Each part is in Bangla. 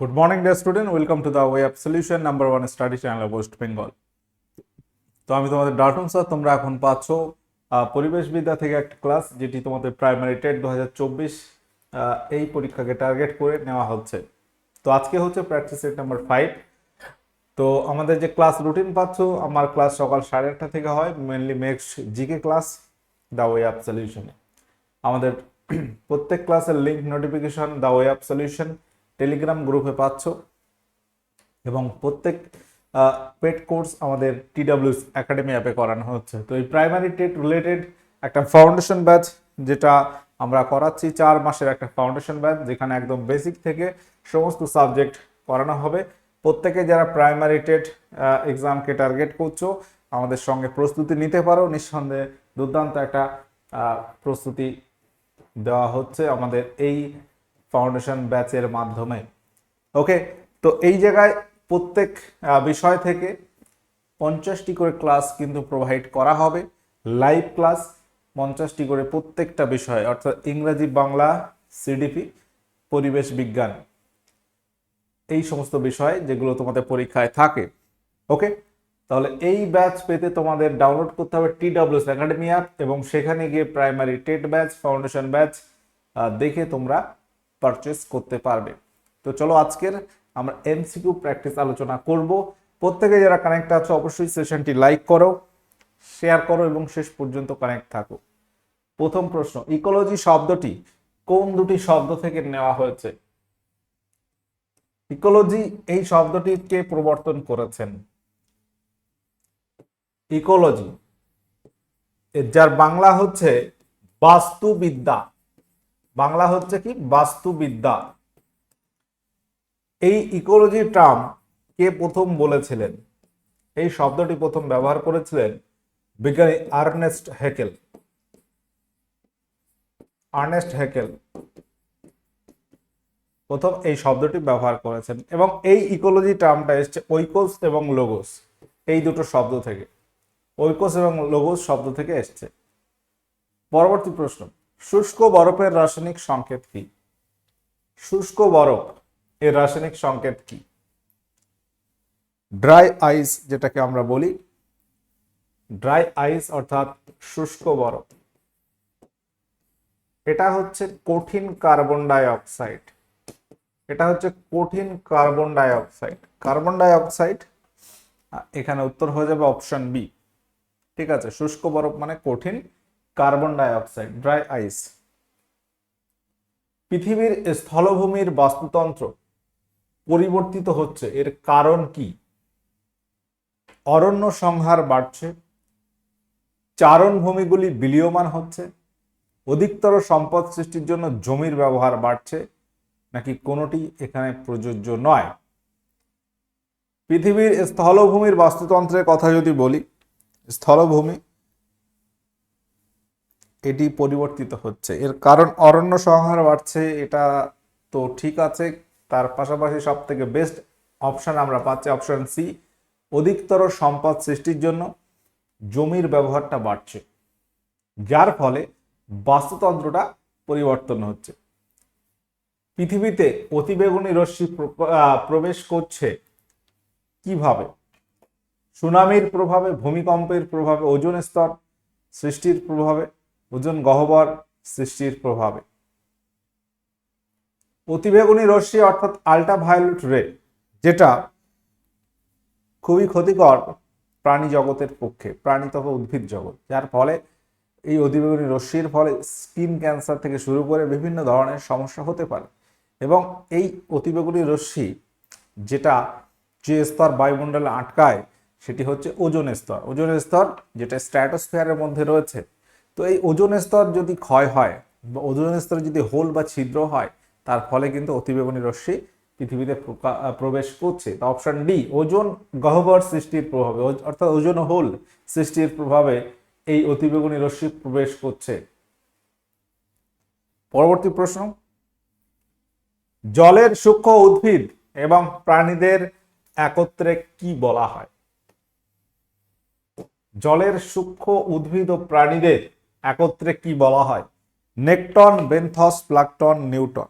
Good morning, dear student. Welcome to the Way of Solution number one study channel of West Bengal. তো আমি তোমাদের ডাল্টন স্যার তোমরা এখন পাচ্ছ পরিবেশবিদ্যা থেকে একটা ক্লাস যেটি তোমাদের প্রাইমারি টেট দু হাজার চব্বিশ এই পরীক্ষাকে টার্গেট করে নেওয়া হচ্ছে তো আজকে হচ্ছে প্র্যাকটিস সেট নাম্বার ফাইভ তো আমাদের যে ক্লাস রুটিন পাচ্ছ আমার ক্লাস সকাল সাড়ে আটটা থেকে হয় mainly makes GK class the way of সলিউশনে আমাদের প্রত্যেক ক্লাসের link notification the way of solution Telegram গ্রুপে পাচ্ছ। এবং প্রত্যেক পেড কোর্স আমাদের টিডাব্লিউস একাডেমি অ্যাপে করানো হচ্ছে। তো এই প্রাইমারি টেট রিলেটেড একটা ফাউন্ডেশন ব্যাচ, যেটা আমরা করাচ্ছি চার মাসের একটা ফাউন্ডেশন ব্যাচ, যেখানে একদম বেসিক থেকে সমস্ত সাবজেক্ট করানো হবে। প্রত্যেকে যারা প্রাইমারি টেট এক্সামকে টার্গেট করছ, আমাদের সঙ্গে প্রস্তুতি নিতে পারো। নিঃসন্দেহে দুর্দান্ত একটা প্রস্তুতি দেওয়া হচ্ছে আমাদের এই ফাউন্ডেশন ব্যাচের মাধ্যমে। ওকে, তো এই জায়গায় প্রত্যেক বিষয় থেকে পঞ্চাশটি করে ক্লাস কিন্তু প্রোভাইড করা হবে। লাইভ ক্লাস পঞ্চাশটি করে প্রত্যেকটা বিষয়, অর্থাৎ ইংরেজি, বাংলা সিডিপি পরিবেশ বিজ্ঞান, এই সমস্ত বিষয় যেগুলো তোমাদের পরীক্ষায় থাকে। ওকে, তাহলে এই ব্যাচ পেতে তোমাদের ডাউনলোড করতে হবে টি ডাব্লিউস একাডেমি অ্যাপ এবং সেখানে গিয়ে primary TET batch foundation batch দেখে তোমরা পারচেস করতে পারবে। তো চলো আজকের আমরা এমসিকিউ প্র্যাকটিস আলোচনা করব। প্রত্যেকে যারা কানেক্ট আছো, অবশ্যই সেশনটি লাইক করো শেয়ার করো এবং শেষ পর্যন্ত কানেক্ট থাকো। প্রথম প্রশ্ন ইকোলজি শব্দটি কোন দুটি শব্দ থেকে নেওয়া হয়েছে? ইকোলজি এই শব্দটিকে প্রবর্তন করেছেন। ইকোলজি যার বাংলা হচ্ছে বাস্তুবিদ্যা। বাংলা হচ্ছে কি বাস্তুবিদ্যা। এই ইকোলজি টার্ম কে প্রথম বলেছিলেন? এই শব্দটি প্রথম ব্যবহার করেছিলেন বিজ্ঞানী আর্নেস্ট হেকেল। আর্নেস্ট হেকেল প্রথম এই শব্দটি ব্যবহার করেছেন এবং এই ইকোলজি টার্মটা এসছে ঐকোস এবং লোগোস, এই দুটো শব্দ থেকে। ঐকোস এবং লোগোস শব্দ থেকে এসছে। পরবর্তী প্রশ্ন। শুষ্ক বরফের রাসায়নিক সংকেত কি? শুষ্ক বরফ এর রাসায়নিক সংকেত কি? ড্রাই আইস যেটাকে আমরা বলি। ড্রাই আইস অর্থাৎ শুষ্ক বরফ। এটা হচ্ছে কঠিন কার্বন ডাই অক্সাইড এটা হচ্ছে কঠিন carbon dioxide carbon dioxide এখানে উত্তর হয়ে যাবে অপশন বি। ঠিক আছে, শুষ্ক বরফ মানে কঠিন carbon dioxide dry ice. পৃথিবীর স্থলভূমির বাস্তুতন্ত্র পরিবর্তিত হচ্ছে, এর কারণ কি? অরণ্য সংহার বাড়ছে চারণভূমিগুলি বিলীয়মান হচ্ছে, অধিকতর সম্পদ সৃষ্টির জন্য জমির ব্যবহার বাড়ছে, নাকি কোনোটি এখানে প্রযোজ্য নয়? পৃথিবীর স্থলভূমির বাস্তুতন্ত্রের কথা যদি বলি, স্থলভূমি এটি পরিবর্তিত হচ্ছে। এর কারণ অরণ্য সংহার বাড়ছে, এটা তো ঠিক আছে। তার পাশাপাশি সব থেকে বেস্ট অপশন আমরা পাচ্ছি অপশন সি অধিকতর সম্পদ সৃষ্টির জন্য জমির ব্যবহারটা বাড়ছে। যার ফলে বাস্তুতন্ত্রটা পরিবর্তন হচ্ছে। পৃথিবীতে অতিবেগুনি রশ্মি প্রবেশ করছে কীভাবে? সুনামির প্রভাবে, ভূমিকম্পের প্রভাবে, ওজন স্তর সৃষ্টির প্রভাবে ওজন গহ্বর সৃষ্টির প্রভাবে। অতিবেগুনি রশ্মি অর্থাৎ আল্ট্রাভায়োলেট রে যেটা খুবই ক্ষতিকর প্রাণী জগতের পক্ষে প্রাণী তথা উদ্ভিদ জগৎ। যার ফলে এই অতিবেগুনি রশ্মির ফলে স্কিন ক্যান্সার থেকে শুরু করে বিভিন্ন ধরনের সমস্যা হতে পারে। এবং এই অতিবেগুনি রশ্মি যেটা যে স্তর বায়ুমণ্ডলে আটকায়, সেটি হচ্ছে ওজোন স্তর। ওজোন স্তর যেটা স্ট্র্যাটোস্ফিয়ারের মধ্যে রয়েছে তো এই ওজন স্তর যদি ক্ষয় হয় বা ওজোন স্তরে যদি হোল বা ছিদ্র হয়, তার ফলে কিন্তু অতিবেগুনি রশ্মি পৃথিবীতে প্রবেশ করছে। তা অপশন ডি ওজন গহ্বর সৃষ্টির প্রভাবে অর্থাৎ ওজোন হোল সৃষ্টির প্রভাবে এই অতিবেগুনি রশ্মি প্রবেশ করছে। পরবর্তী প্রশ্ন, জলের সূক্ষ্ম উদ্ভিদ এবং প্রাণীদের একত্রে কি বলা হয়? জলের সূক্ষ্ম উদ্ভিদ ও প্রাণীদের একত্রে কি বলা হয়? Nekton, benthos, plankton, neuston.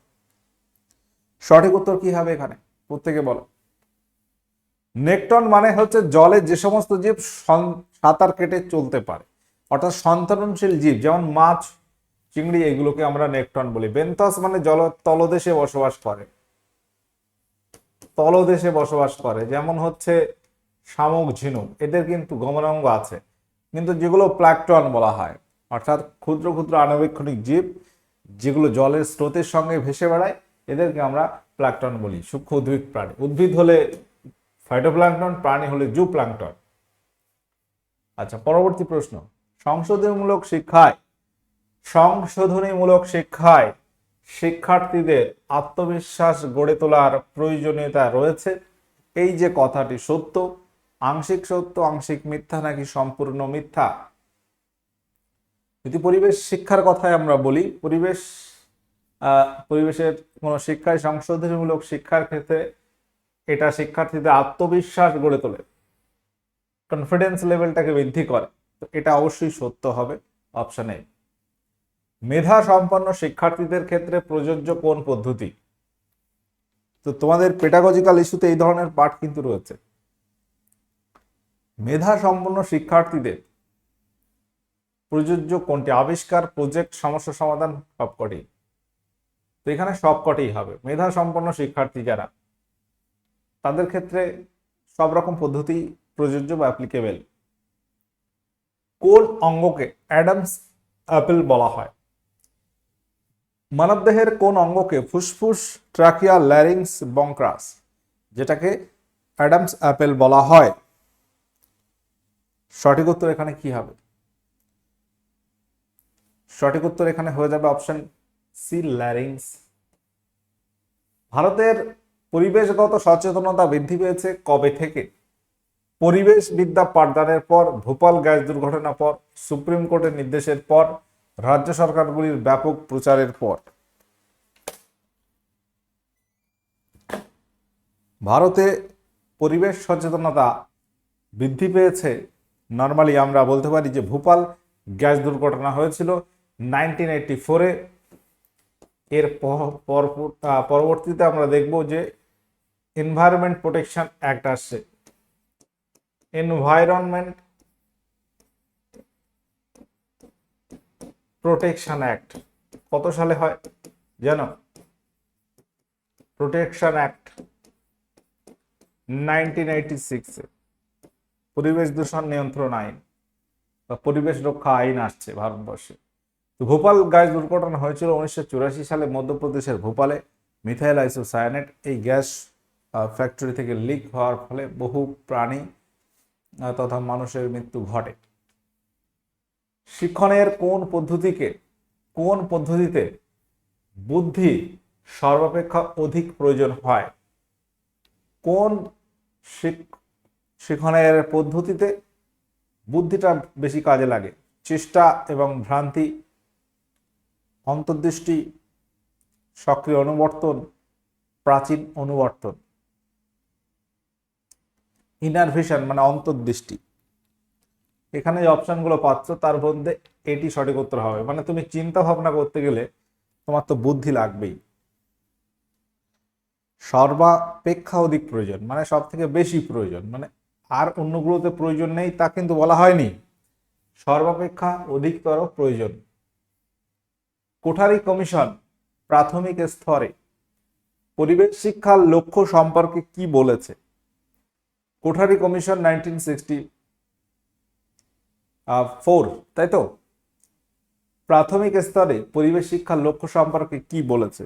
সঠিক উত্তর কি হবে এখানে? প্রত্যেকে বলো। নেকটন মানে হচ্ছে জলে যে সমস্ত জীব সাঁতার কেটে চলতে পারে। অর্থাৎ সন্তানশীল জীব, যেমন মাছ, চিংড়ি, এগুলোকে আমরা নেকটন বলি। বেন্থস মানে জল, তলদেশে বসবাস করে। তলদেশে বসবাস করে, যেমন হচ্ছে শামুক, ঝিনুক। এদের কিন্তু গমনাঙ্গ আছে। কিন্তু যেগুলো প্ল্যাকটন বলা হয়। অর্থাৎ ক্ষুদ্র ক্ষুদ্র আণুবীক্ষণিক জীব যেগুলো জলের স্রোতের সঙ্গে ভেসে বেড়ায়, এদেরকে আমরা প্ল্যাকটন বলি, সূক্ষ্ম উদ্ভিদ প্রাণী। উদ্ভিদ হলে ফাইটোপ্ল্যাঙ্কটন প্রাণী হলে জু প্ল্যাঙ্কটন আচ্ছা পরবর্তী প্রশ্ন। সংশোধনমূলক শিক্ষায়, সংশোধনীমূলক শিক্ষায় শিক্ষার্থীদের আত্মবিশ্বাস গড়ে তোলার প্রয়োজনীয়তা রয়েছে। এই যে কথাটি সত্য, আংশিক সত্য, আংশিক মিথ্যা নাকি সম্পূর্ণ মিথ্যা? যদি পরিবেশ শিক্ষার কথায় আমরা বলি, পরিবেশ পরিবেশের কোনো শিক্ষায় সংশোধনীমূলক শিক্ষার ক্ষেত্রে এটা শিক্ষার্থীদের আত্মবিশ্বাস গড়ে তোলে। কনফিডেন্স লেভেলটাকে বৃদ্ধি করে। তো এটা অবশ্যই সত্য হবে অপশন এ মেধা সম্পন্ন শিক্ষার্থীদের ক্ষেত্রে প্রযোজ্য কোন পদ্ধতি? তো তোমাদের পেটাগজিক্যাল ইস্যুতে এই ধরনের পাঠ কিন্তু রয়েছে। মেধা সম্পন্ন শিক্ষার্থীদের প্রযোজ্য কোনটি? আবিষ্কার, প্রজেক্ট, সমস্যা সমাধান সবকটি। তো এখানে সবকটি হবে। মেধা সম্পন্ন শিক্ষার্থী যারা, তাদের ক্ষেত্রে সব রকম পদ্ধতি প্রযোজ্য বা অ্যাপ্লিকেবল কোন অঙ্গকে অ্যাডামস অ্যাপেল বলা হয়? মানবদেহের কোন অঙ্গকে ফুসফুস, ট্রাকিয়া ল্যারিংস বংক্রাস, যেটাকে অ্যাডামস অ্যাপেল বলা হয়? সঠিক উত্তর এখানে কি হবে? সঠিক উত্তর এখানে হয়ে যাবে অপশন সি ল্যারিংস ভারতের পরিবেশগত সচেতনতা বৃদ্ধি পেয়েছে কবে থেকে? পরিবেশ বিদ্যা পাঠদানের পর, ভোপাল গ্যাস দুর্ঘটনার পর, সুপ্রিম কোর্টের নির্দেশের পর, রাজ্য সরকারগুলির ব্যাপক প্রচারের পর। ভারতে পরিবেশ সচেতনতা বৃদ্ধি পেয়েছে। নর্মালি আমরা বলতে পারি যে ভোপাল গ্যাস দুর্ঘটনা হয়েছিল। নাইনটিন এইটটি ফোরে এর পরবর্তীতে আমরা দেখব যে এনভায়রনমেন্ট প্রোটেকশন অ্যাক্ট আসছে। এনভায়রনমেন্ট প্রোটেকশন অ্যাক্ট কত সালে হয় জানো? প্রোটেকশন অ্যাক্ট নাইনটিন এইটি সিক্সে। পরিবেশ দূষণ নিয়ন্ত্রণ আইন বা পরিবেশ রক্ষা আইন আসছে ভারতবর্ষে। ভোপাল গ্যাস দুর্ঘটনা হয়েছিল উনিশশো চুরাশি সালে মধ্যপ্রদেশের ভোপালে মিথাইল আইসোসায়ানেট। এই গ্যাস ফ্যাক্টরি থেকে লিক হওয়ার ফলে বহু প্রাণী তথা মানুষের মৃত্যু ঘটে। শিক্ষণের কোন পদ্ধতিকে, কোন পদ্ধতিতে বুদ্ধি সর্বাপেক্ষা অধিক প্রয়োজন হয়? কোন শিক- শিক্ষণের পদ্ধতিতে বুদ্ধিটা বেশি কাজে লাগে? চেষ্টা এবং ভ্রান্তি অন্তর্দৃষ্টি, সক্রিয় অনুবর্তন, প্রাচীন অনুবর্তন। ইনারভিশন মানে অন্তর্দৃষ্টি। এখানে যে অপশানগুলো পাচ্ছ, তার মধ্যে এটি সঠিক উত্তর হবে। মানে তুমি চিন্তা ভাবনা করতে গেলে তোমার তো বুদ্ধি লাগবেই। সর্বাপেক্ষা অধিক প্রয়োজন মানে সব থেকে বেশি প্রয়োজন। মানে আর অন্যগুলোতে প্রয়োজন নেই, তা কিন্তু বলা হয়নি। সর্বাপেক্ষা অধিকতর প্রয়োজন। কোঠারি কমিশন প্রাথমিক স্তরে। পরিবেশ শিক্ষার লক্ষ্য সম্পর্কে কি বলেছে? Kothari commission nineteen sixty four, তাই তো? প্রাথমিক স্তরে পরিবেশ শিক্ষার লক্ষ্য সম্পর্কে কি বলেছে?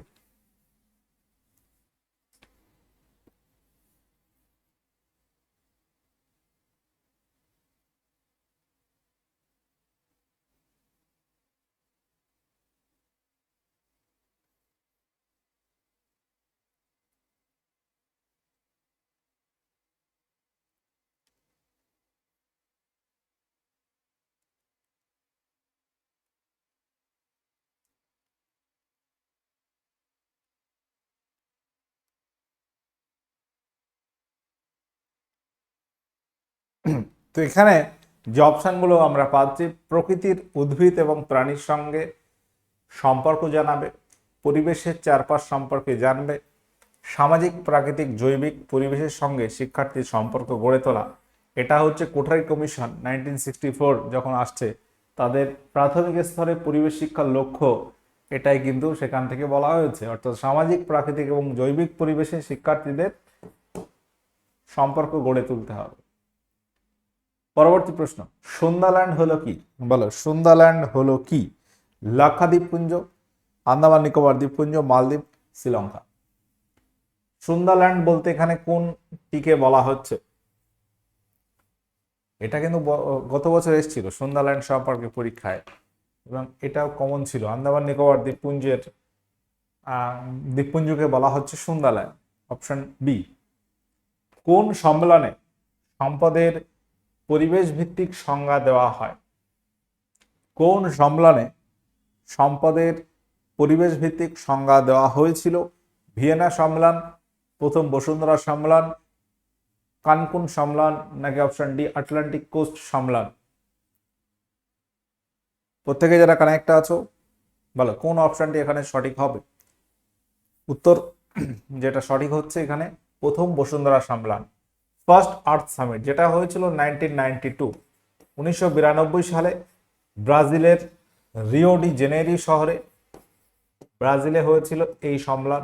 তো এখানে যে অপশানগুলো আমরা পাচ্ছি, প্রকৃতির উদ্ভিদ এবং প্রাণীর সঙ্গে সম্পর্ক জানাবে, পরিবেশের চারপাশ সম্পর্কে জানবে, সামাজিক, প্রাকৃতিক, জৈবিক পরিবেশের সঙ্গে শিক্ষার্থীর সম্পর্ক গড়ে তোলা। এটা হচ্ছে Kothari commission nineteen sixty four যখন আসছে, তাদের প্রাথমিক স্তরে পরিবেশ শিক্ষার লক্ষ্য এটাই কিন্তু সেখান থেকে বলা হয়েছে। অর্থাৎ সামাজিক, প্রাকৃতিক এবং জৈবিক পরিবেশে শিক্ষার্থীদের সম্পর্ক গড়ে তুলতে হবে। পরবর্তী প্রশ্ন, সুন্দাল্যান্ড হলো কি? বলো, সুন্দাল্যান্ড হলো কি? লাক্ষাদ্বীপপুঞ্জ আন্দামান নিকোবর দ্বীপপুঞ্জ মালদ্বীপ, শ্রীলঙ্কা। সুন্দাল্যান্ড বলতে এখানে কোনটিকে বলা হচ্ছে? এটা কিন্তু গত বছর এসেছিল সুন্দাল্যান্ড সম্পর্কে পরীক্ষায়, এবং এটাও কমন ছিল। আন্দামান নিকোবর দ্বীপপুঞ্জের দ্বীপপুঞ্জকে বলা হচ্ছে সুন্দাল্যান্ড অপশন বি কোন সম্মেলনে সম্পদের পরিবেশ ভিত্তিক সংজ্ঞা দেওয়া হয়। কোন সম্মেলনে সম্পদের পরিবেশ ভিত্তিক সংজ্ঞা দেওয়া হয়েছিল? ভিয়েনা সম্মেলন, প্রথম বসুন্ধরা সম্মেলন, কানকুন সম্মেলন, নাকি অপশন ডি আটলান্টিক কোস্ট সম্মেলন? প্রত্যেকে যারা কানেক্ট আছো, বলো, কোন অপশনটি এখানে সঠিক হবে? উত্তর, যেটা সঠিক হচ্ছে এখানে, প্রথম বসুন্ধরা সম্মেলন। ফার্স্ট আর্থ সামিট, যেটা হয়েছিল নাইনটিন নাইনটি টু, উনিশশো বিরানব্বই সালে ব্রাজিলের রিও ডি জেনেরি শহরে। ব্রাজিলে হয়েছিল এই সম্মেলন।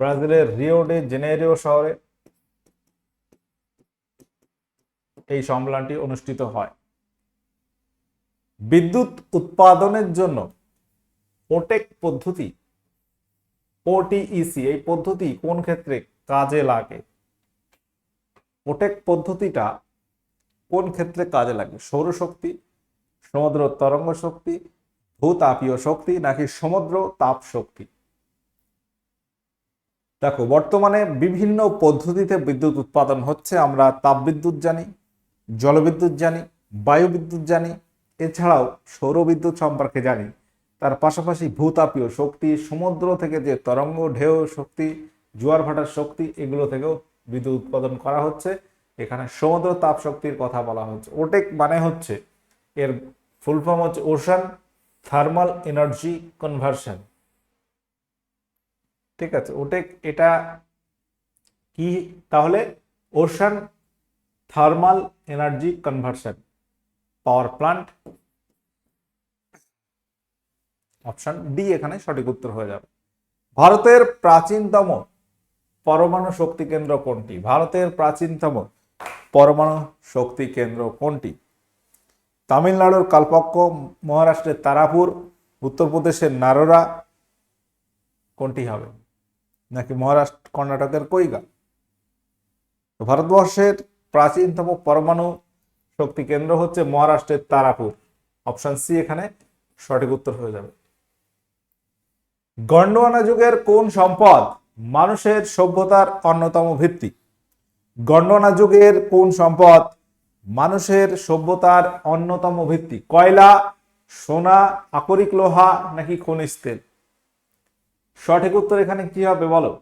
ব্রাজিলের রিও ডি জেনেরিও শহরে এই সম্মেলনটি অনুষ্ঠিত হয়। বিদ্যুৎ উৎপাদনের জন্য ওটেক পদ্ধতি ওটিইসি এই পদ্ধতি কোন ক্ষেত্রে কাজে লাগে। ওটেক পদ্ধতিটা কোন ক্ষেত্রে কাজে লাগে সৌরশক্তি সমুদ্র তরঙ্গ শক্তি ভূতাপীয় শক্তি নাকি সমুদ্র তাপ শক্তি? দেখো, বর্তমানে বিভিন্ন পদ্ধতিতে বিদ্যুৎ উৎপাদন হচ্ছে। আমরা তাপবিদ্যুৎ জানি, জলবিদ্যুৎ জানি, বায়ুবিদ্যুৎ জানি, এছাড়াও সৌরবিদ্যুৎ সম্পর্কে জানি। তার পাশাপাশি ভূতাপীয় শক্তি, সমুদ্র থেকে যে তরঙ্গ, ঢেউ শক্তি জোয়ার ভাটার শক্তি এগুলো থেকেও বিদ্যুৎ উৎপাদন করা হচ্ছে। এখানে সমুদ্র তাপ শক্তির কথা বলা হচ্ছে। ওটেক মানে হচ্ছে এর ফুল ফর্ম হচ্ছে ওশান থার্মাল এনার্জি কনভার্সন ঠিক আছে, ওটেক এটা কি? তাহলে ocean thermal energy conversion power plant. Option D এখানে সঠিক উত্তর হয়ে যাবে। ভারতের প্রাচীনতম পরমাণু শক্তি কেন্দ্র কোনটি? ভারতের প্রাচীনতম পরমাণু শক্তি কেন্দ্র কোনটি? তামিলনাড়ুর কালপক্ষ, মহারাষ্ট্রের তারাপুর, উত্তরপ্রদেশের নারোরা কোনটি হবে? নাকি মহারাষ্ট্র, কর্ণাটকের কৈগা ভারতবর্ষের প্রাচীনতম পরমাণু শক্তি কেন্দ্র হচ্ছে মহারাষ্ট্রের তারাপুর। অপশন সি এখানে সঠিক উত্তর হয়ে যাবে। গন্ডোয়ানা যুগের কোন সম্পদ মানুষের সভ্যতার অন্যতম ভিত্তি। গন্ডোয়ানা যুগের কোন সম্পদ মানুষের সভ্যতার অন্যতম ভিত্তি? কয়লা, সোনা, আকরিক লোহা নাকি খনিজ তেল? সঠিক উত্তর এখানে কি হবে বলো?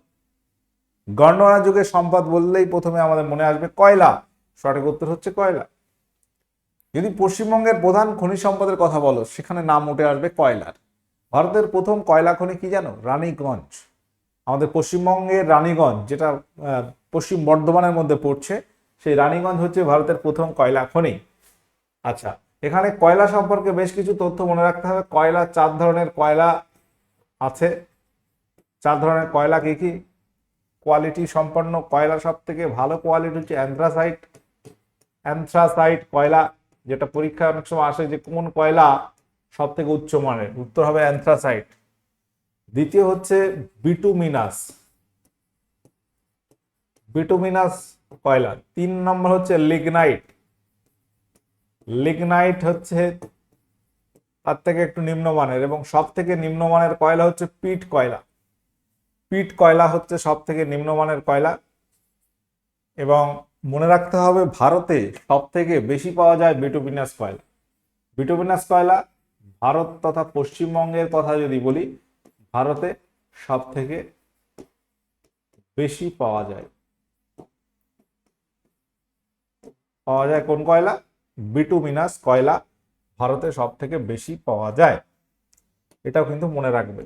গন্ডোয়ানা যুগের সম্পদ বললেই প্রথমে আমাদের মনে আসবে কয়লা। সঠিক উত্তর হচ্ছে কয়লা। যদি পশ্চিমবঙ্গের প্রধান খনিজ সম্পদের কথা বলো, সেখানে নাম উঠে আসবে কয়লার। ভারতের প্রথম কয়লা খনি কি জানো? রানীগঞ্জ। আমাদের পশ্চিমবঙ্গের রানীগঞ্জ, যেটা পশ্চিম বর্ধমানের মধ্যে পড়ছে, সেই রানীগঞ্জ হচ্ছে ভারতের প্রথম কয়লা খনি। আচ্ছা এখানে কয়লা সম্পর্কে বেশ কিছু তথ্য মনে রাখতে হবে। কয়লা, চার ধরনের কয়লা আছে। চার ধরনের কয়লা কি কি? কোয়ালিটি সম্পন্ন কয়লা সব থেকে ভালো কোয়ালিটি হচ্ছে অ্যান্থ্রাসাইট। অ্যান্থ্রাসাইট কয়লা, যেটা পরীক্ষায় অনেক সময় আসে যে কোন কয়লা সব থেকে উচ্চ মানের, উত্তর হবে অ্যান্থ্রাসাইট। দ্বিতীয় হচ্ছে বিটুমিনাস বিটুমিনাস কয়লা? তিন নম্বর হচ্ছে লিগনাইট লিগনাইট হচ্ছে তার থেকে একটু নিম্নমানের এবং সব থেকে নিম্নমানের কয়লা হচ্ছে পিট কয়লা। পিট কয়লা হচ্ছে সব থেকে নিম্নমানের কয়লা। এবং মনে রাখতে হবে ভারতে সব থেকে বেশি পাওয়া যায় বিটুমিনাস কয়লা। বিটুমিনাস কয়লা ভারত তথা পশ্চিমবঙ্গের কথা যদি বলি ভারতে সব থেকে বেশি পাওয়া যায়? পাওয়া যায় কোন কয়লা? বিটুমিনাস কয়লা ভারতে সব থেকে বেশি পাওয়া যায়। এটাও কিন্তু মনে রাখবে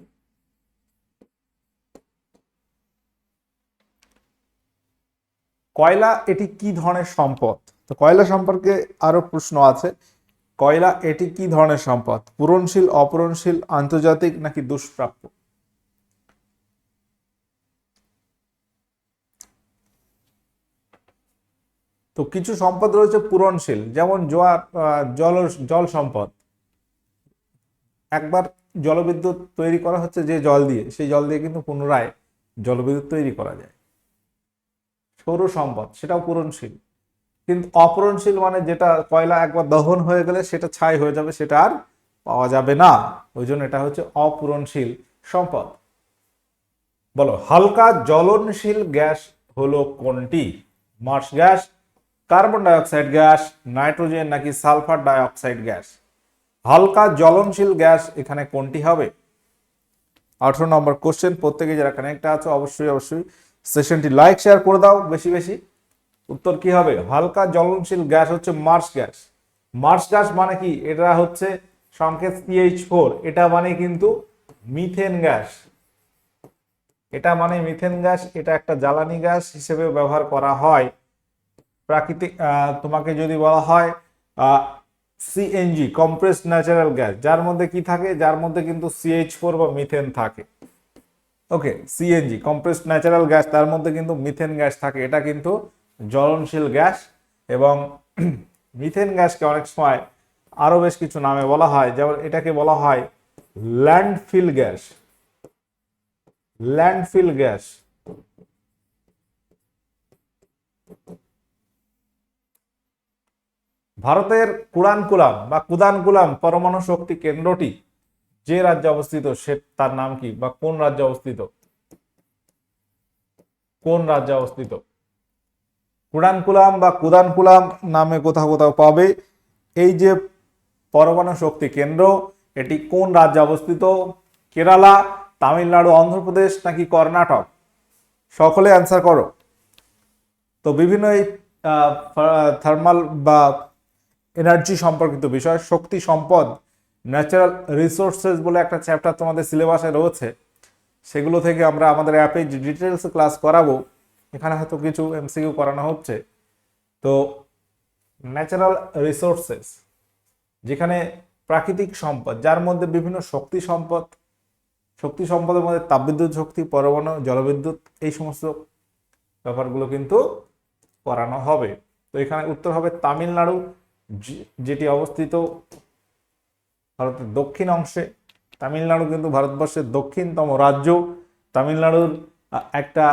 কয়লা, এটি কি ধরনের সম্পদ? তো কয়লা সম্পর্কে আরও প্রশ্ন আছে। কয়লা, এটি কি ধরনের সম্পদ? পূরণশীল, অপূরণশীল, আন্তর্জাতিক নাকি দুষ্প্রাপ্য? তো কিছু সম্পদ রয়েছে পূরণশীল, যেমন জোয়ার জল জল সম্পদ। একবার জলবিদ্যুৎ তৈরি করা হচ্ছে যে জল দিয়ে, সেই জল দিয়ে কিন্তু পুনরায় জলবিদ্যুৎ তৈরি করা যায়। সৌর সম্পদ, সেটাও পূরণশীল। কিন্তু অপূরণশীল মানে যেটা কয়লা একবার দহন হয়ে গেলে সেটা ছাই হয়ে যাবে, সেটা আর পাওয়া যাবে না। ওই জন্য এটা হচ্ছে অপূরণশীল সম্পদ। বলো, হালকা জ্বলনশীল গ্যাস হলো কোনটি? Marsh gas, carbon dioxide gas, nitrogen নাকি সালফার ডাইঅক্সাইড গ্যাস? হালকা জ্বলনশীল গ্যাস এখানে কোনটি হবে? আঠারো নম্বর কোশ্চেন, প্রত্যেকে যারা কানেক্ট আছে, অবশ্যই অবশ্যই সেশনটি লাইক শেয়ার করে দাও, বেশি বেশি। উত্তর কি হবে? হালকা জ্বলনশীল গ্যাস হচ্ছে মার্স গ্যাস। মার্স গ্যাস মানে কি? এটা হচ্ছে সংকেত সিএইচ ফোর এটা মানে কিন্তু মিথেন গ্যাস। এটা মানে মিথেন গ্যাস। এটা একটা জ্বালানি গ্যাস হিসেবে ব্যবহার করা হয়। প্রাকৃতিক তোমাকে যদি বলা হয় সিএনজি কম্প্রেস ন্যাচারাল গ্যাস যার মধ্যে কি থাকে? যার মধ্যে কিন্তু সিএইচ ফোর বা মিথেন থাকে। Okay CNG compress natural gas তার মধ্যে কিন্তু মিথেন গ্যাস থাকে। এটা কিন্তু জ্বলনশীল গ্যাস এবং মিথেন গ্যাসকে অনেক সময় আরও বেশ কিছু নামে বলা হয়। যেমন এটাকে বলা হয় ল্যান্ডফিল গ্যাস। Landfill gas. ভারতের কুড়ানকুলাম বা কুদানকুলাম পরমাণু শক্তি কেন্দ্রটি যে রাজ্যে অবস্থিত, সে তার নাম কি বা কোন রাজ্যে অবস্থিত? কোন রাজ্যে অবস্থিত? কুড়ানকুলাম বা কুদানকুলাম নামে কোথাও কোথাও পাবে। এই যে পরমাণু শক্তি কেন্দ্র, এটি কোন রাজ্যে অবস্থিত? কেরালা, তামিলনাড়ু, অন্ধ্রপ্রদেশ নাকি কর্ণাটক? সকলে অ্যান্সার করো। তো বিভিন্ন এই থার্মাল বা এনার্জি সম্পর্কিত বিষয়, শক্তি সম্পদ ন্যাচারাল রিসোর্সেস বলে একটা চ্যাপ্টার তোমাদের সিলেবাসে রয়েছে। সেগুলো থেকে আমরা আমাদের অ্যাপে ডিটেলস ক্লাস করাবো এখানে হয়তো কিছু এমসিকিউ করানো হচ্ছে। তো ন্যাচারাল রিসোর্সেস যেখানে প্রাকৃতিক সম্পদ, যার মধ্যে বিভিন্ন শক্তি সম্পদ, শক্তি সম্পদের মধ্যে তাপবিদ্যুৎ শক্তি, পরমাণু, জলবিদ্যুৎ, এই সমস্ত ব্যাপারগুলো কিন্তু করানো হবে। তো এখানে উত্তর হবে তামিলনাড়ু যেটি অবস্থিত ভারতের দক্ষিণ অংশে। তামিলনাড়ু কিন্তু ভারতবর্ষের দক্ষিণতম রাজ্য। তামিলনাড়ুর একটা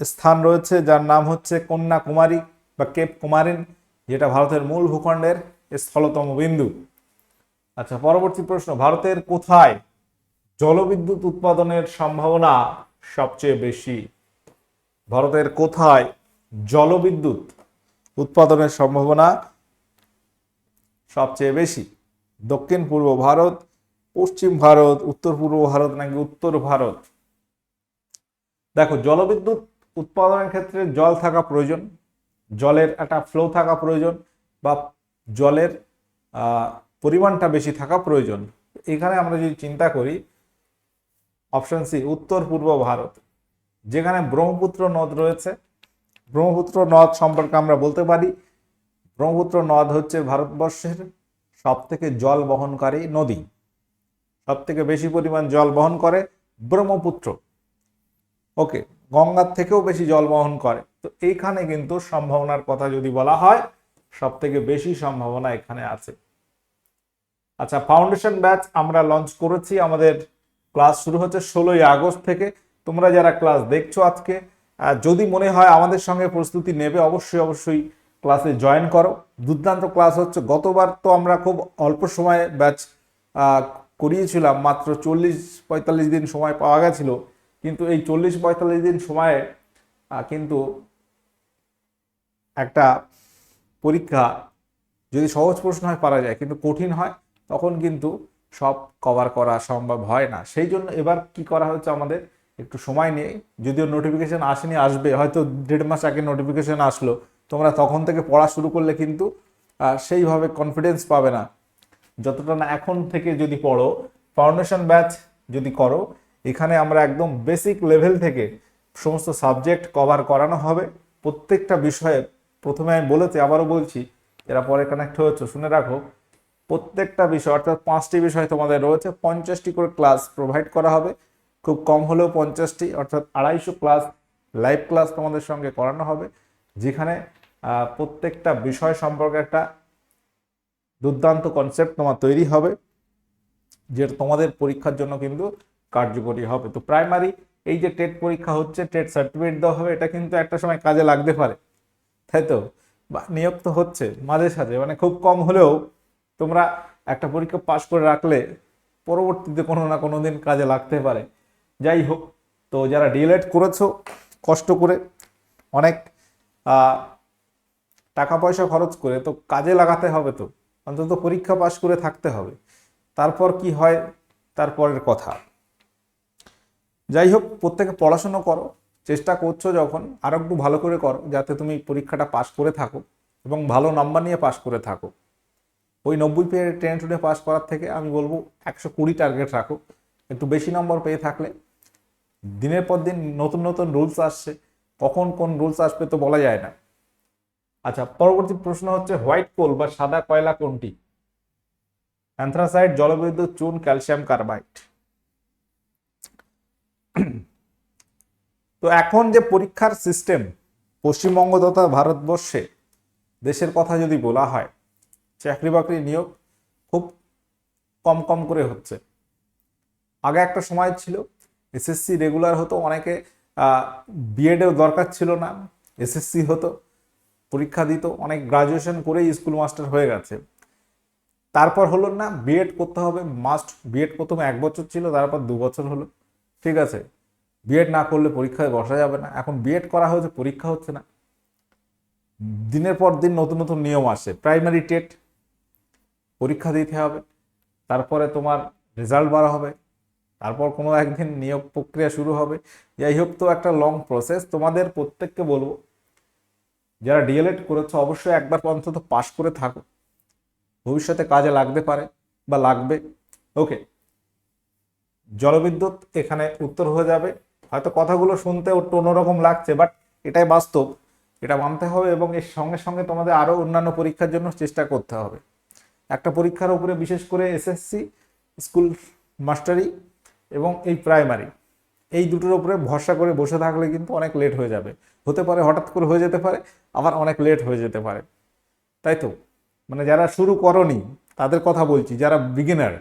স্থান রয়েছে যার নাম হচ্ছে কন্যাকুমারী বা কেপ কুমারিন, যেটা ভারতের মূল ভূখণ্ডের স্থলতম বিন্দু। আচ্ছা পরবর্তী প্রশ্ন, ভারতের কোথায় জলবিদ্যুৎ উৎপাদনের সম্ভাবনা সবচেয়ে বেশি? ভারতের কোথায় জলবিদ্যুৎ উৎপাদনের সম্ভাবনা সবচেয়ে বেশি? দক্ষিণ পূর্ব ভারত, পশ্চিম ভারত, উত্তর পূর্ব ভারত নাকি উত্তর ভারত? দেখো, জলবিদ্যুৎ উৎপাদনের ক্ষেত্রে জল থাকা প্রয়োজন, জলের একটা ফ্লো থাকা প্রয়োজন বা জলের পরিমাণটা বেশি থাকা প্রয়োজন। এখানে আমরা যদি চিন্তা করি অপশন সি উত্তর পূর্ব ভারত। যেখানে ব্রহ্মপুত্র নদ রয়েছে, ব্রহ্মপুত্র নদ সম্পর্কে আমরা বলতে পারি, ব্রহ্মপুত্র নদ হচ্ছে ভারতবর্ষের সব থেকে জল বহনকারী নদী। সব থেকে বেশি পরিমাণ জল বহন করে ব্রহ্মপুত্র। ওকে গঙ্গার থেকেও বেশি জল বহন করে। তো এইখানে কিন্তু সম্ভাবনার কথা যদি বলা হয় সব থেকে বেশি সম্ভাবনা এখানে আছে। আচ্ছা ফাউন্ডেশন ব্যাচ আমরা লঞ্চ করেছি আমাদের ক্লাস শুরু হচ্ছে ষোলোই আগস্ট থেকে। তোমরা যারা ক্লাস দেখছ আজকে যদি মনে হয় আমাদের সঙ্গে প্রস্তুতি নেবে, অবশ্যই অবশ্যই ক্লাসে জয়েন করো। দুর্দান্ত ক্লাস হচ্ছে। গতবার তো আমরা খুব অল্প সময়ে ব্যাচ করিয়েছিলাম, মাত্র চল্লিশ পঁয়তাল্লিশ দিন সময় পাওয়া গেছিল। কিন্তু এই চল্লিশ পঁয়তাল্লিশ দিন সময়ে কিন্তু একটা পরীক্ষা যদি সহজ প্রশ্ন হয়, পারা যায়। কিন্তু কঠিন হয়, তখন কিন্তু সব কভার করা সম্ভব হয় না। সেই জন্য এবার কি করা হচ্ছে আমাদের? একটু সময় নিয়ে, যদিও নোটিফিকেশন আসেনি, আসবে। হয়তো দেড় মাস আগে নোটিফিকেশান আসলো। তোমরা তখন থেকে পড়া শুরু করলে কিন্তু সেইভাবে কনফিডেন্স পাবে না। যতটা না এখন থেকে যদি পড়ো ফাউন্ডেশন ব্যাচ যদি করো এখানে আমরা একদম বেসিক লেভেল থেকে সমস্ত সাবজেক্ট কভার করানো হবে। প্রত্যেকটা বিষয়ে প্রথমে আমি বলেছি, আবারও বলছি এরা পরে কানেক্ট হয়েছে, শুনে রাখো, প্রত্যেকটা বিষয়, অর্থাৎ পাঁচটি বিষয় তোমাদের রয়েছে, পঞ্চাশটি করে ক্লাস প্রোভাইড করা হবে। খুব কম হলেও পঞ্চাশটি, অর্থাৎ আড়াইশো ক্লাস লাইভ ক্লাস তোমাদের সঙ্গে করানো হবে, যেখানে প্রত্যেকটা বিষয় সম্পর্কে একটা দুর্দান্ত কনসেপ্ট তোমার তৈরি হবে, যেটা তোমাদের পরীক্ষার জন্য কিন্তু কার্যকরী হবে। তো প্রাইমারি এই যে টেট পরীক্ষা হচ্ছে, টেট সার্টিফিকেট দেওয়া হবে, এটা কিন্তু একটা সময় কাজে লাগতে পারে। তাই তো? বা নিয়োগ তো হচ্ছে মাঝে সাঝে মানে খুব কম হলেও তোমরা একটা পরীক্ষা পাশ করে রাখলে পরবর্তীতে কোনো না কোনো দিন কাজে লাগতে পারে। যাই হোক, তো যারা ডিএলএড করেছ, কষ্ট করে অনেক টাকা পয়সা খরচ করে তো কাজে লাগাতে হবে তো। অন্তত পরীক্ষা পাশ করে থাকতে হবে। তারপর কি হয়? তারপরের কথা। যাই হোক প্রত্যেকে পড়াশুনো করো, চেষ্টা করছ যখন, আরও একটু ভালো করে করো, যাতে তুমি পরীক্ষাটা পাশ করে থাকো এবং ভালো নাম্বার নিয়ে পাশ করে থাকো। ওই নব্বই পেয়ে টেনে টুনে পাস করার থেকে আমি বলব একশো কুড়ি টার্গেট রাখো। একটু বেশি নম্বর পেয়ে থাকলে দিনের পর দিন নতুন নতুন রুলস আসছে, কখন কোন রুলস আসবে তো বলা যায় না। আচ্ছা পরবর্তী প্রশ্ন হচ্ছে হোয়াইট কোল বা সাদা কয়লা কোনটি? অ্যান্থ্রাসাইড জলবিদ্যুৎ চুন ক্যালসিয়াম কার্বাইড তো এখন যে পরীক্ষার সিস্টেম পশ্চিমবঙ্গ তথা ভারতবর্ষে, দেশের কথা যদি বলা হয়, চাকরি বাকরি নিয়োগ খুব কম কম করে হচ্ছে। আগে একটা সময় ছিল এসএসসি রেগুলার হতো, অনেকে বিএডের দরকার ছিল না এসএসসি হতো, পরীক্ষা দিত, অনেক গ্রাজুয়েশন করেই স্কুল মাস্টার হয়ে গেছে। তারপর হলো না বিএড করতে হবে মাস্ট বিএড প্রথমে এক বছর ছিল, তারপর দু বছর হলো, ঠিক আছে? বিএড না করলে পরীক্ষায় বসা যাবে না। এখন বিএড করা হয়েছে, পরীক্ষা হচ্ছে না। দিনের পর দিন নতুন নতুন নিয়ম আসে। প্রাইমারি টেট পরীক্ষা দিতে হবে। তারপরে তোমার রেজাল্ট বার হবে। তারপর কোনো একদিন নিয়োগ প্রক্রিয়া শুরু হবে। যাই হোক তো একটা লং প্রসেস তোমাদের প্রত্যেককে বলব, যারা ডিএলএড করেছ, অবশ্যই একবার অন্তত পাশ করে থাকো। ভবিষ্যতে কাজে লাগতে পারে বা লাগবে। ওকে জলবিদ্যুৎ এখানে উত্তর হয়ে যাবে। হয়তো কথাগুলো শুনতে একটু অন্যরকম লাগছে বাট এটাই বাস্তব। এটা মানতে হবে এবং এর সঙ্গে সঙ্গে তোমাদের আরও অন্যান্য পরীক্ষার জন্য চেষ্টা করতে হবে। একটা পরীক্ষার উপরে বিশেষ করে এসএসসি স্কুল মাস্টারি এবং এই প্রাইমারি এই দুটোর উপরে ভরসা করে বসে থাকলে কিন্তু অনেক লেট হয়ে যাবে। হতে পারে হঠাৎ করে হয়ে যেতে পারে, আবার অনেক লেট হয়ে যেতে পারে। তাই তো? মানে যারা শুরু করনি, তাদের কথা বলছি, যারা বিগিনার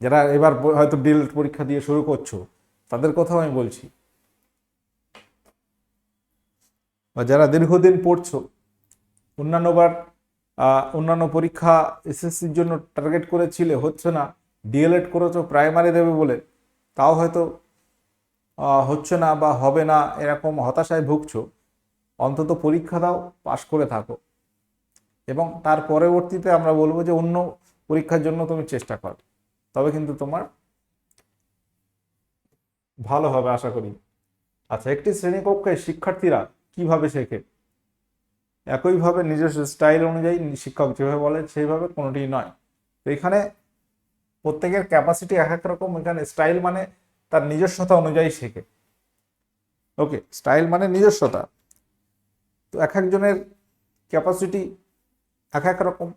যারা এবার হয়তো ডিল পরীক্ষা দিয়ে শুরু করছ, তাদের কথাও আমি বলছি। বা যারা দীর্ঘদিন পড়ছো অন্যান্যবার অন্যান্য পরীক্ষা এসএসসির জন্য টার্গেট করেছিলে, হচ্ছে না ডিএলএড করেছ প্রাইমারি দেবে বলে, তাও হয়তো হচ্ছে না বা হবে না, এরকম হতাশায় ভুগছো, অন্তত পরীক্ষা দাও, পাশ করে থাকো। এবং তার পরবর্তীতে আমরা বলব যে অন্য পরীক্ষার জন্য তুমি চেষ্টা করো, তবে কিন্তু তোমার ভালো হবে, আশা করি। আচ্ছা একটি শ্রেণীকক্ষে শিক্ষার্থীরা কীভাবে শেখে? একইভাবে নিজস্ব স্টাইল অনুযায়ী শিক্ষক যেভাবে বলে সেইভাবে কোনোটি নয়। তো এখানে প্রত্যেকের ক্যাপাসিটি এক এক রকম, এখানে স্টাইল মানে তার নিজস্বতা অনুযায়ী শেখে। ওকে স্টাইল মানে নিজস্বতা। তো এক একজনের ক্যাপাসিটি এক এক রকম।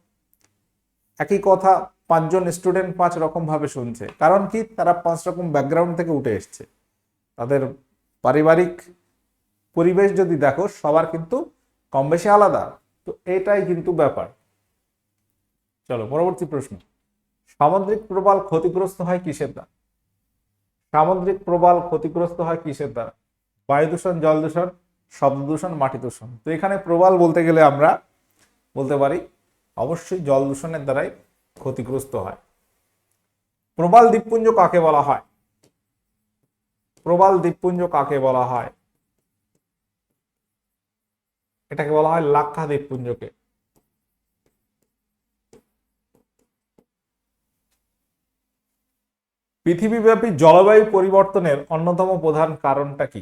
একই কথা পাঁচজন স্টুডেন্ট পাঁচ রকম ভাবে শুনছে। কারণ কি? তারা পাঁচ রকম ব্যাকগ্রাউন্ড থেকে উঠে এসছে। তাদের পারিবারিক পরিবেশ যদি দেখো, সবার কিন্তু কম বেশি আলাদা। তো এটাই কিন্তু ব্যাপার। চলো, পরবর্তী প্রশ্ন। সামুদ্রিক প্রবাল ক্ষতিগ্রস্ত হয় কিসের দ্বারা? সামুদ্রিক প্রবাল ক্ষতিগ্রস্ত হয় কিসের দ্বারা? বায়ু দূষণ, জল দূষণ, শব্দ দূষণ, মাটি দূষণ। তো এখানে প্রবাল বলতে গেলে আমরা বলতে পারি, অবশ্যই জল দূষণের দ্বারাই ক্ষতিগ্রস্ত হয়। প্রবাল দ্বীপপুঞ্জ কাকে বলা হয়? প্রবাল দ্বীপপুঞ্জ কাকে বলা হয়? এটাকে বলা হয় লাক্ষা দ্বীপপুঞ্জকে পৃথিবীব্যাপী জলবায়ু পরিবর্তনের অন্যতম প্রধান কারণটা কি?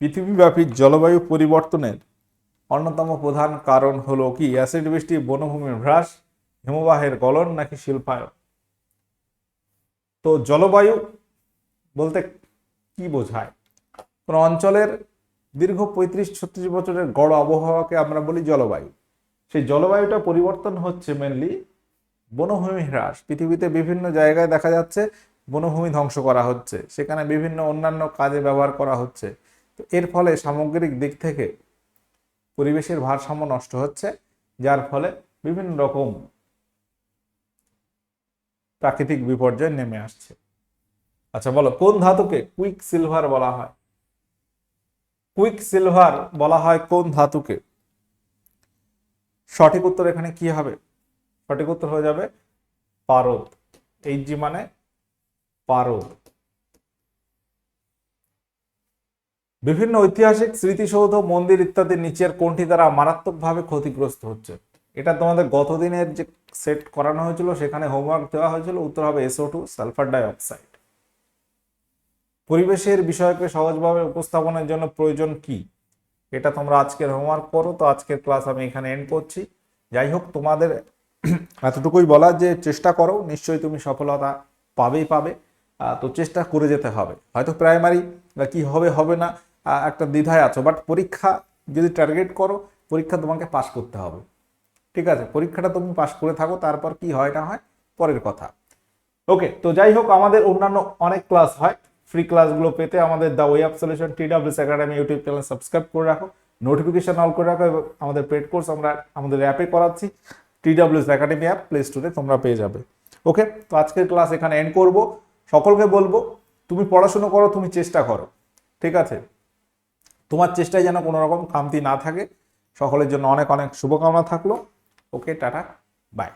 পৃথিবীব্যাপী জলবায়ু পরিবর্তনের অন্যতম প্রধান কারণ হলো কি? অ্যাসিড বৃষ্টি, বনভূমির হ্রাস, হিমবাহের গলন নাকি শিল্পায়ন তো জলবায়ু বলতে কি বোঝায়? কোন অঞ্চলের দীর্ঘ পঁয়ত্রিশ, ছত্রিশ বছরের গড় আবহাওয়াকে আমরা বলি জলবায়ু। সেই জলবায়ুটা পরিবর্তন হচ্ছে মেনলি বনভূমি হ্রাস। পৃথিবীতে বিভিন্ন জায়গায় দেখা যাচ্ছে বনভূমি ধ্বংস করা হচ্ছে। সেখানে বিভিন্ন অন্যান্য কাজে ব্যবহার করা হচ্ছে। তো এর ফলে সামগ্রিক দিক থেকে পরিবেশের ভারসাম্য নষ্ট হচ্ছে, যার ফলে বিভিন্ন রকম প্রাকৃতিক বিপর্যয় নেমে আসছে। আচ্ছা বলো, কোন ধাতুকে কুইক সিলভার বলা হয়? কুইক সিলভার বলা হয় কোন ধাতুকে? সঠিক উত্তর এখানে কি হবে? সঠিক উত্তর হয়ে যাবে পারদ। এইচ জি মানে পারদ। বিভিন্ন ঐতিহাসিক স্মৃতিসৌধ, মন্দির ইত্যাদি নিচের কোনটি দ্বারা মারাত্মকভাবে ক্ষতিগ্রস্ত হচ্ছে। এটা তোমাদের গতদিনের যে সেট করানো হয়েছিল, সেখানে হোমওয়ার্ক দেওয়া হয়েছিল। উত্তর হবে এসও টু সালফার ডাইঅক্সাইড পরিবেশের বিষয়কে সহজভাবে উপস্থাপনের জন্য প্রয়োজন কি? এটা তোমরা আজকের হোমওয়ার্ক করো। তো আজকের ক্লাস আমি এখানে এন্ড করছি। যাই হোক, তোমাদের এতটুকুই বলা যে চেষ্টা করো, নিশ্চয়ই তুমি সফলতা পাবেই পাবে। তো চেষ্টা করে যেতে হবে। হয়তো প্রাইমারি কি হবে হবে না একটা দ্বিধায় আছো। বাট পরীক্ষা যদি টার্গেট করো, পরীক্ষা তোমাকে পাস করতে হবে। ঠিক আছে? পরীক্ষাটা তুমি পাস করে থাকো, তারপর কি হয় না হয়, পরের কথা। ওকে তো যাই হোক, আমাদের অন্যান্য অনেক ক্লাস হয়। ফ্রি ক্লাসগুলো পেতে আমাদের the way of solution T WS academy YouTube channel subscribe করে রাখো নোটিফিকেশন অল করে রাখো এবং আমাদের পেড কোর্স আমরা আমাদের অ্যাপে করাচ্ছি। T WS academy app play স্টোরে তোমরা পেয়ে যাবে। ওকে তো আজকের ক্লাস এখানে এন্ড করব। সকলকে বলব, তুমি পড়াশুনো করো, তুমি চেষ্টা করো। ঠিক আছে? তোমার চেষ্টায় যেন কোনো রকম খামতি না থাকে। সকলের জন্য অনেক অনেক শুভকামনা থাকল। ওকে টাটা বাই